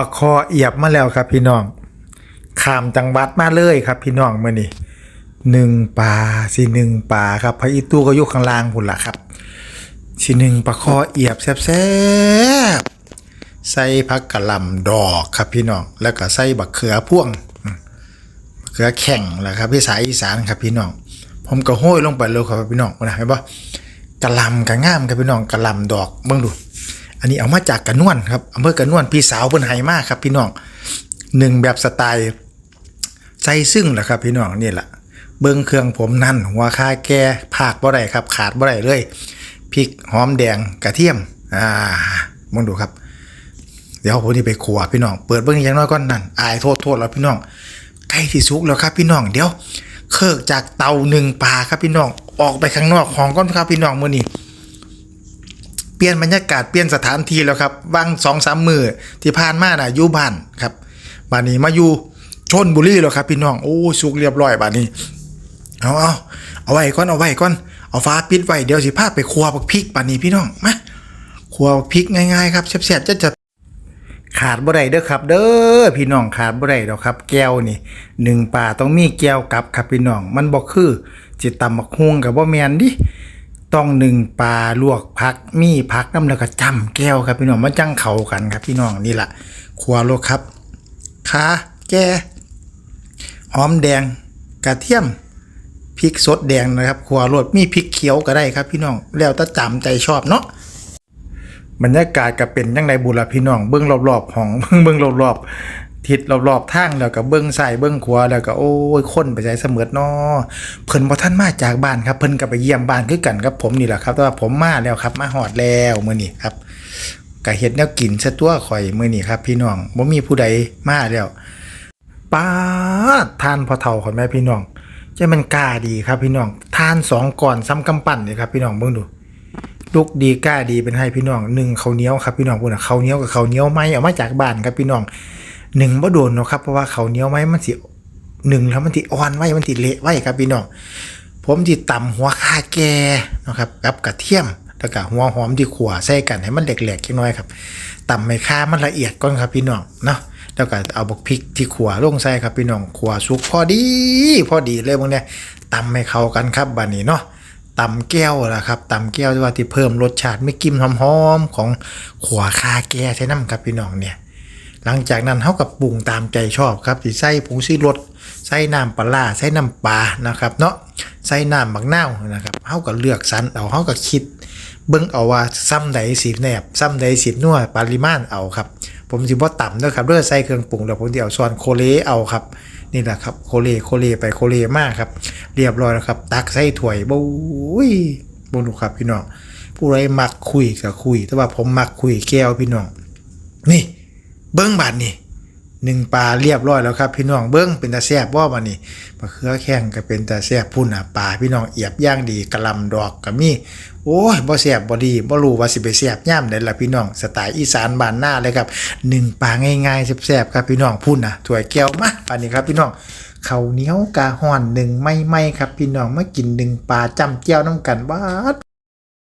ปะคอเอียบมาแล้วครับพี่น้องข้ามจังหวัดมาเลยครับพี่น้องมื่อนี้หนึ่งปลาสิหนึ่งปลาครับพระอีตู้ก็ยู่ข้างล่างพุ่นละครับสิหนึ่งปลาคอเอียบแซ่บๆใส่ผักกะหล่ำดอกครับพี่น้องแล้วก็ใส่บักเขือพ่วงบักเขือแข่งแหละครับพี่สายอีสานครับพี่น้องผมก็ห้อยลงไปเลยครับพี่น้องนะเห็นปะกะหล่ำกะง่ามครับพี่น้องกะหล่ำดอกเบิ่งดู อันนี้เอามาจากกระนวนครับอำเภอกระนวนพี่สาวเพิ่นให้มากครับ พี่น้องหนึ่งแบบสไตล์ใส่ซึ่งแหละครับ พี่น้องนี่แหละเบิ้งเครื่องผมนั่นหัวคาแก่ผากบ่ได้ครับ ขาดบ่ได้เลยพริกหอมแดงกระเทียมอ่ามองดูครับ เดี๋ยวผมจะไปขัวพี่น้อง เปิดเบิ้งอย่างน้อยก่อนนั่นอายโทษโทษแล้วพี่น้องใกล้ที่สุกแล้วครับ พี่น้องเดี๋ยวเคิกจากเตาหนึ่งปลาครับพี่น้องออกไปข้างนอกของก้อนครับพี่น้องเมื้อนี้ เปลี่ยนบรรยากาศเปลี่ยนสถานที่แล้วครับว่างสองสามมือที่ผ่านมาน่ะอยู่บ้านครับบ้านนี้มาอยู่ชนบุรีแล้วครับพี่น้องโอ้สุกเรียบร้อยบ้านนี้เอาเอาเอาไว้ก่อนเอาไว้ก่อนเอาฟ้าปิดไว้เดี๋ยวสิพาไปครัวบักพริกบ้านนี้พี่น้องมาครัวพริกง่ายๆครับแซ่บๆจะจะขาดบ่ได้เด้อครับ เด้อพี่น้องขาดบ่ได้ดอกครับ แก้วนี่หนึ่งป่าต้องมีแก้วกับครับพี่น้องมันบ่คือจิตตำบักฮวงกับบ่แมนดิ ต้องหนึ่งปลาลวกพักมีพักน้ำแล้วก็จำแก้วครับพี่น้องมันจังเขากันครับพี่น้องนี่แหละครัวโลกครับขาแก่หอมแดงกระเทียมพริกสดแดงนะครับครัวรสมีพริกเขียวก็ได้ครับพี่น้องแล้วแต่จำใจชอบเนาะบรรยากาศก็เป็นยังไงบุรพี่น้องเบื้องรอบๆของเบื้องเบื้องรอบๆ ทิศรอบๆทางแล้วก็เบื้องซ้ายเบื้องขวาแล้วก็โอ้ยคนไปใจเสมอเนาะเพิ่นบ่ทันมาจากบ้านครับเพิ่นก็ไปเยี่ยมบ้านคือกันครับผมนี่แหละครับแต่ว่าผมมาแล้วครับ มาฮอดแล้วมื้อนี้ครับก็เฮ็ดแนวกินซะตัวข่อยมื้อนี้ครับ พี่น้องบ่มีผู้ใดมาแล้วป้าทานพอเฒ่าของแม่พี่น้องใจมันกล้าดีครับพี่น้องทานสองก่อนซ้ำกำปั้นนี่ครับพี่น้องเบิ่งดูลูกดีกล้าดีเป็นให้พี่น้องหนึ่งข้าวเหนียวครับพี่น้องพุ่นน่ะข้าวเหนียวกับข้าวเหนียวไหมเอามาจากบ้านครับพี่น้อง หนึ่งบ่โดนเนาะครับเพราะว่าเขาเนี้ยวไหมมันสิหนึ่งแล้วมันติอ่อนไว้มันติเละไว้ครับพี่น้องผมติต่ำหัวข่าแก่นะครับกับกระเทียมแล้วก็หัวหอมที่ขั่วใส่กันให้มันแหลกๆแค่น้อยครับต่ำไม่ค่ามันละเอียดก่อนครับพี่น้องเนาะแล้วก็เอาบักพริกที่ขั่วลงใส่ครับพี่น้องขั่วสุกพอดี พอดีเลยพวกเนี้ยต่ำให้เข้ากันครับบัดนี้เนาะตำแก้วละครับตำแก้วที่ว่าที่เพิ่มรสชาติไม่กลิ่นหอมๆของขั่วคาแก่ใช่น้ำครับพี่น้องเนี่ย หลังจากนั้นเขากับปรุงตามใจชอบครับสิใส่ผงซีรสใส่น้ำปลาใส่น้ำปลานะครับเนาะใส่น้ำบักนาวนะครับเขาก็เลือกสรรเอาเขาก็คิด เบิ่งเอาว่าซ้ำใดสีแนบซ้ำใดสีนัวปริมาณเอาครับผมสิบ่ต่ำด้วยครับเลือใส่เครื่องปรุงแล้วผมเดี๋ยวซอนโคเลเอาครับนี่แหละครับโคเลโคเลไปโคเลมากครับ เรียบร้อยแล้วครับ ตักใส่ถ้วยบุ้ยบุญครับพี่น้องผู้ใดมักคุยก็คุย แต่ว่าผมมักคุยแก้วพี่น้องนี่ เบิ้งบาดนี่หนึ่งปลาเรียบร้อยแล้วครับพี่น้องเบิ้งเป็นตาแซบว่าบานี่ปลาเขือแข้งก็เป็นตาแซบพุ่นอะปลาพี่น้องเอียบย่างดีกระลำดอกก็มีโอ้ยบ่แซบบ่ดีบ่รู้ว่าสิไปแซบย่ามใดล่ะพี่น้องสไตล์อีสานบ้านหน้าเลยครับหนึ่งปลาง่ายๆแซบๆครับพี่น้องพุ่นน่ะถ้วยแก้วมาปานนี้ครับพี่น้องข้าวเหนียวกะห่อนหนึ่งไม่ๆครับพี่น้องมากินหนึ่งปลาจำแก้วน้ำกันบา